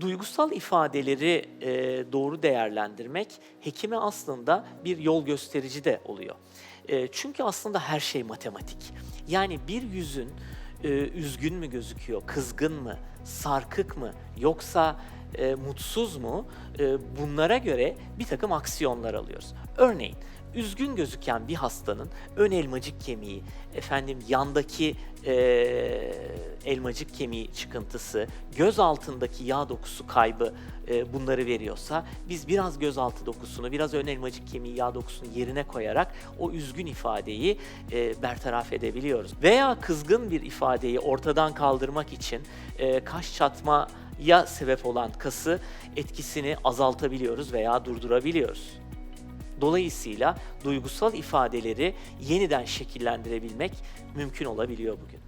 Duygusal ifadeleri e, doğru değerlendirmek hekime aslında bir yol gösterici de oluyor. E, çünkü aslında her şey matematik. Yani bir yüzün e, üzgün mü gözüküyor, kızgın mı, sarkık mı yoksa e, mutsuz mu? E, bunlara göre bir takım aksiyonlar alıyoruz. Örneğin üzgün gözüken bir hastanın ön elmacık kemiği, efendim yandaki e, elmacık kemiği çıkıntısı, göz altındaki yağ dokusu kaybı e, bunları veriyorsa biz biraz gözaltı dokusunu, biraz ön elmacık kemiği yağ dokusunu yerine koyarak o üzgün ifadeyi e, bertaraf edebiliyoruz. Veya kızgın bir ifadeyi ortadan kaldırmak için e, kaş çatmaya sebep olan kası etkisini azaltabiliyoruz veya durdurabiliyoruz. Dolayısıyla duygusal ifadeleri yeniden şekillendirebilmek mümkün olabiliyor bugün.